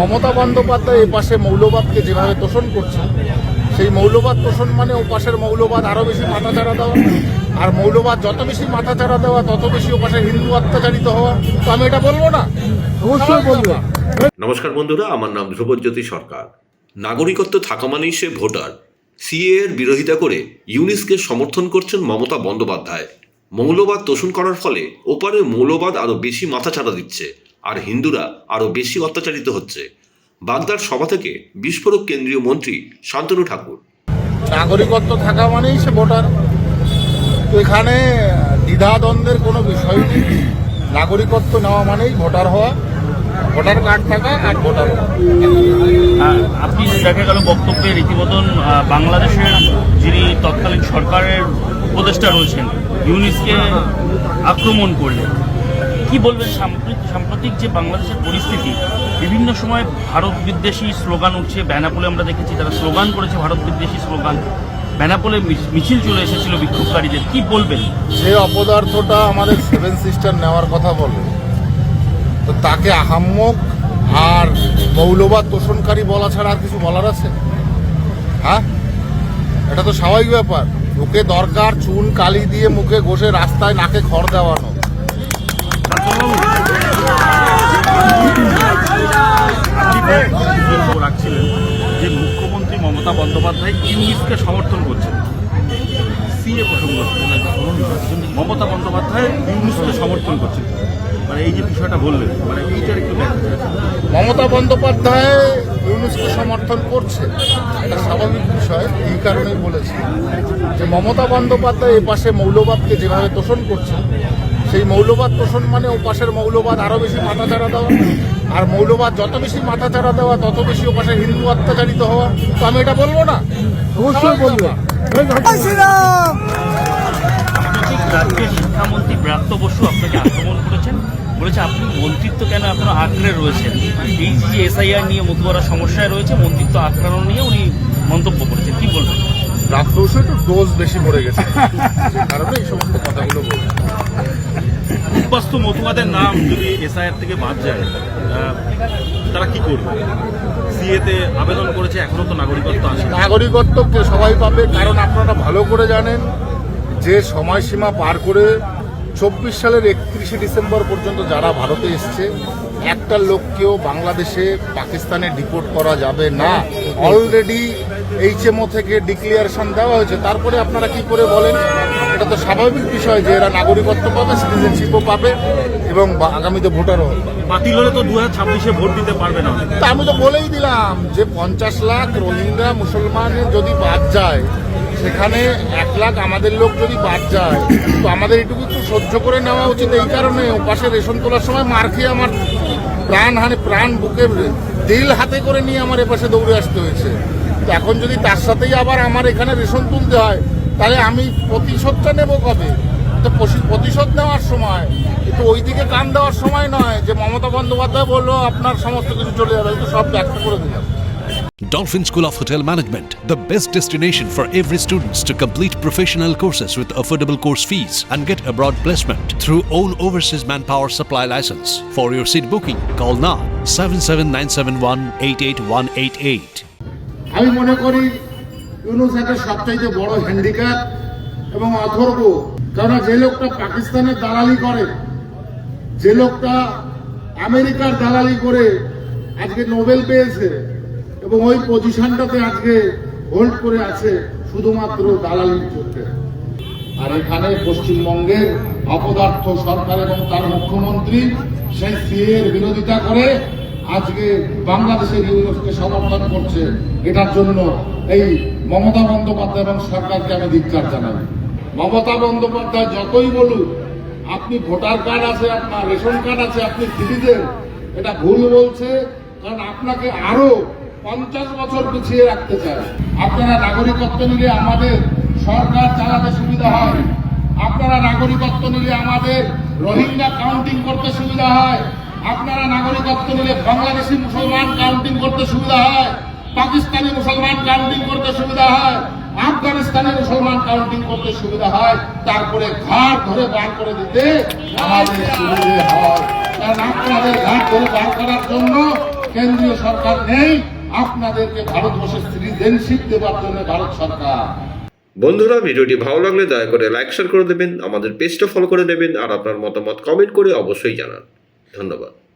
মমতা বন্দ্যোপাধ্যায় এ পাশে মৌলবাদকে যেভাবে তোষণ করছে সেই মৌলবাদ তোষণ মানে ও পাশের মৌলবাদ আরও বেশি মাথাচাড়া দেওয়া। আর মৌলবাদ যত বেশি মাথাচাড়া দেওয়া তত বেশি ও পাশে হিন্দু অত্যাচারিত হওয়া। তো আমি এটা বলব না? অবশ্যই বলব। নমস্কার বন্ধুরা আমার নাম ধ্রুবজ্যোতি সরকার। নাগরিকত্ব থাকা মানেই সে ভোটার। সিএ এর বিরোধিতা করে ইউনিসকে সমর্থন করছেন মমতা বন্দ্যোপাধ্যায়। মৌলবাদ তোষণ করার ফলে ওপারে মৌলবাদ আরও বেশি মাথাচাড়া দিচ্ছে। আর হিন্দুরা আরও বেশি অত্যাচারিত হচ্ছে। বাগদার সভা থেকে বিস্ফোরক কেন্দ্রীয় মন্ত্রী শান্তনু ঠাকুর। নাগরিকত্ব থাকা মানেই সে ভোটার। তো এখানে দ্বিধাদ্বন্দ্বের কোনো বিষয় নেই। নাগরিকত্ব নেওয়া মানেই ভোটার হওয়া ভোটার কার্ড থাকা আর ভোটার আপনি দেখা গেল বক্তব্যে রীতিমতন বাংলাদেশের যিনি তৎকালীন সরকারের উপদেষ্টা রয়েছেন ইউনিসকে আক্রমণ করলেন। কি বলবেন সাম্প্রতিক যে বাংলাদেশের পরিস্থিতি, বিভিন্ন সময় ভারত বিদ্বেষী স্লোগান উঠছে, বেনাপোলে আমরা দেখেছি তারা স্লোগান করেছে, ভারত বিদ্বেষী স্লোগান। বেনাপোলে মিছ- মিছিল চলে এসেছিল বিক্ষোভকারীদের, কি বলবেন? যে অপদার্থটা আমাদের সেভেন সিস্টার নেওয়ার কথা বলে। তো তাকে আহাম্মক আর মৌলবাদ তোষণকারী বলা ছাড়া আর কিছু বলার আছে? হ্যাঁ? এটা তো স্বাভাবিক ব্যাপার। মুখে দরকার, চুন, কালি দিয়ে মুখে ঘষে রাস্তায় নাকে খড় দেওয়ানো। রাখছিলেন যে মুখ্যমন্ত্রী মমতা বন্দ্যোপাধ্যায় ইউনিসকে সমর্থন করছেন। সিএ প্রসঙ্গ মমতা বন্দ্যোপাধ্যায় ইউনিসকে সমর্থন করছেন। মানে এই যে বিষয়টা বললেন মানে এইটার একটু। মমতা বন্দ্যোপাধ্যায় ইউনুসকে সমর্থন করছে। এটা স্বাভাবিক বিষয়, এই কারণেই বলেছি। যে মমতা বন্দ্যোপাধ্যায় এ পাশে মৌলবাদকে যেভাবে তোষণ করছে সেই মৌলবাদ পোষণ মানে ও পাশের মৌলবাদ আরও বেশি মাথাচাড়া দেওয়া। আর মৌলবাদ যত বেশি মাথাচাড়া দেওয়া তত বেশি ও হিন্দু অত্যাচারিত হওয়া। তো আমি এটা বলব না? অবশ্যই বলব। রাজ্যের শিক্ষামন্ত্রী ব্রাত্য বসু আপনাকে আক্রমণ করেছেন। বলেছে আপনি মন্ত্রিত্ব কেন এখনও আঁকড়ে রয়েছেন? এই যে এসআইআর নিয়ে মতুয়ারা সমস্যায় রয়েছে মন্ত্রিত্ব আঁকড়ানো নিয়ে উনি মন্তব্য করেছেন। কি বলবেন? রাত্রসু একটু ডোজ বেশি পড়ে গেছে। কারণে এই সমস্ত কথাগুলো বলছি। উদ্বাস্তু মতুয়াদের নাম যদি এসআইআর থেকে বাদ যায় তারা কি করবে? সিএতে আবেদন করেছে এখনও তো নাগরিকত্ব আসে নাগরিকত্ব কে সবাই পাবে কারণ আপনারা ভালো করে জানেন যে সময়সীমা পার করে চব্বিশ সালের একত্রিশে ডিসেম্বর পর্যন্ত যারা ভারতে এসছে একটা লোককেও বাংলাদেশে পাকিস্তানে ডিপোর্ট করা যাবে না। অলরেডি এইচএমও থেকে ডিক্লিয়ারেশন দেওয়া হয়েছে। তারপরে আপনারা কি করে বলেন? এটা তো স্বাভাবিক বিষয় যে এরা নাগরিকত্ব পাবে সিটিজেনশিপও পাবে এবং আগামীতে ভোটারও হবে। বাতিল হলে তো দু হাজার ছাব্বিশে ভোট দিতে পারবে না। তা আমি তো বলেই দিলাম যে পঞ্চাশ লাখ রোহিঙ্গা মুসলমানের যদি বাদ যায় সেখানে এক লাখ আমাদের লোক যদি বাদ যায় তো আমাদের এটুকু একটু সহ্য করে নেওয়া উচিত। এই কারণে ও পাশে রেশন তোলার সময় মার খেয়ে আমার প্রাণ হানি প্রাণ বুকে দিল হাতে করে নিয়ে আমার এপাশে দৌড়ে আসতে হয়েছে। এখন যদি তার সাথেই আবার আমার এখানে রেশন তুলতে হয় তাহলে আমি প্রতিশোধটা নেব কবে তো প্রতিশোধ নেওয়ার সময় কিন্তু ওইদিকে কান দেওয়ার সময় নয় যে মমতা বন্দ্যোপাধ্যায় বলল আপনার সমস্ত কিছু চলে যাবে তো সব ব্যাখ্যা করে দিলাম Dolphin School of Hotel Management, the best destination for every students to complete professional courses with affordable course fees and get abroad placement through own overseas manpower supply license. For your seat booking, call now 77971 আমি মনে করি ইউনুস একটা সবচাইতে বড় handicap এবং অথর্ব। কারণ যে লোকটা পাকিস্তানের দালালি করে, যে লোকটা আমেরিকার দালালি করে আজকে নোবেল পেয়েছে এবং ওই পজিশনটাতে আজকে হোল্ড করে আছে শুধুমাত্র দালালির চোখে আর এখানে পশ্চিমবঙ্গের অপদার্থ সরকার এবং তার মুখ্যমন্ত্রী সেই সিএ বিরোধিতা করে আজকে বাংলাদেশের ইউনিয়নকে সমর্থন করছে। এটার জন্য এই মমতা বন্দ্যোপাধ্যায় এবং সরকারকে আমি ধিক্কার জানাই। মমতা বন্দ্যোপাধ্যায় যতই বলুক, আপনি ভোটার কার্ড আছে, আপনার রেশন কার্ড আছে, আপনি সিটিজেন, এটা ভুল বলছে, কারণ আপনাকে আরও পঞ্চাশ বছর পিছিয়ে রাখতে চায়। আপনারা নাগরিকত্ব নিলে আমাদের সরকার চালাতে সুবিধা হয়। আপনারা নাগরিকত্ব নিলে আমাদের রোহিঙ্গা কাউন্টিং করতে সুবিধা হয়। আপনারা নাগরিকত্ব নিলে বাংলাদেশি মুসলমান কাউন্টিং করতে সুবিধা হয়, পাকিস্তানি মুসলমান কাউন্টিং করতে সুবিধা হয়, আফগানিস্তানি মুসলমান কাউন্টিং করতে সুবিধা হয়, তারপরে ঘাট ধরে বার করে দিতে আপনাদের ঘাট ধরে বার করার জন্য কেন্দ্রীয় সরকার নেই, আপনাদেরকে ভারতবর্ষের সিটিজেনশিপ দেওয়ার জন্য ভারত সরকার। বন্ধুরা, ভিডিওটি ভালো লাগলে দয়া করে লাইক শেয়ার করে দেবেন, আমাদের পেজটা ফলো করে দেবেন, আর আপনার মতামত কমেন্ট করে অবশ্যই জানান। ধন্যবাদ।